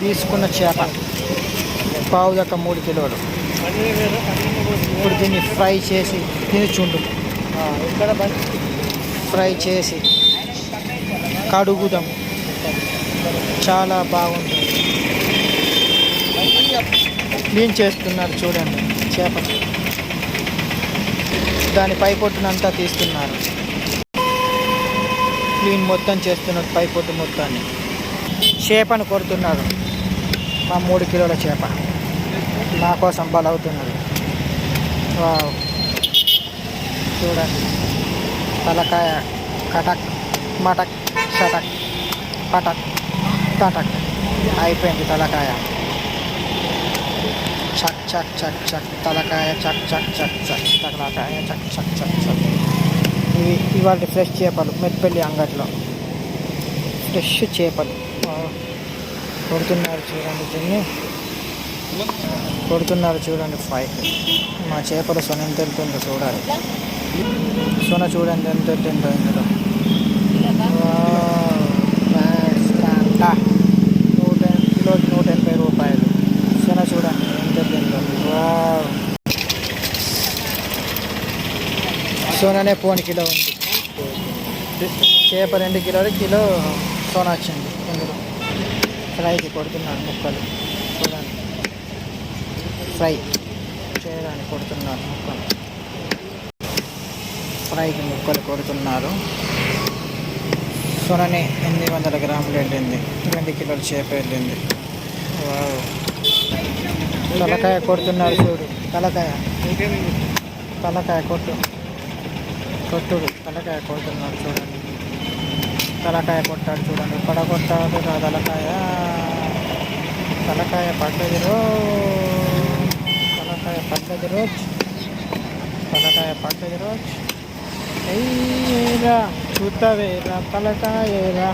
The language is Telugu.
తీసుకున్న చేప. పావు దాకా మూడు కిలోలు. ఇప్పుడు దీన్ని ఫ్రై చేసి తినుచుండు ఫ్రై చేసి కడుగుదాం. చాలా బాగుంటుంది క్లీన్ చేస్తున్నారు చూడండి చేప. దాని పైపొట్టునంతా తీస్తున్నారు. క్లీన్ మొత్తం చేస్తున్నారు పైపొట్టు మొత్తాన్ని. చేపను కొడుతున్నారు. మా మూడు కిలోల చేప. నా కోసం బలవుతున్నది. చూడండి. తలకాయ కటక్ మటక్ షటక్ పటక్ తటక్. అయిపోయింది తలకాయ. చక్ చక్ చక్ చక్. తలకాయ చక్ చక్ చక్ చక్. తలకాయ చక్ చక్ చక్ చక్. ఇవి ఇవాళ ఫ్రెష్ చేపలు. మెట్పల్లి అంగట్లో. ఫ్రెష్ చేపలు. కొడుతున్నారు చూడండి దీన్ని. కొడుతున్నారు చూడండి ఫైట్ మా చేపల సొన ఎంత వెళ్తుందో చూడాలి. సొన చూడండి ఎంత వెళ్తుందో ఇందులో. వావ్, నూట కిలో నూట ఎనభై రూపాయలు. సొన చూడండి ఎంత వెళ్తుందో. వావ్. సోనానే పోని కిలో ఉంది. చేప రెండు కిలోలు కిలో సోనా వచ్చింది ఇందులో. ఫ్రైకి కొడుతున్నాను ముక్కలు. చూడండి. ఫ్రై చేయడానికి కొడుతున్నారు ముక్కలు. ఫ్రైకి ముక్కలు కొడుతున్నారు. సొనని ఎనిమిది వందల గ్రాములు వెళ్ళింది రెండు కిలోల చేప వెళ్ళింది వావ్. తలకాయ కొడుతున్నారు చూడు. తలకాయ. తలకాయ కొట్టు. కొట్టుడు. తలకాయ కొడుతున్నారు చూడండి. తలకాయ కొట్టాడు చూడండి. పడ కొట్టాడు? నా తలకాయ. తలకాయ పడ్డది రో. తలకాయ పడ్డది రోజు తలకాయ పడ్డది రోజు అయ్యేరా చూస్తావేరా తలకాయరా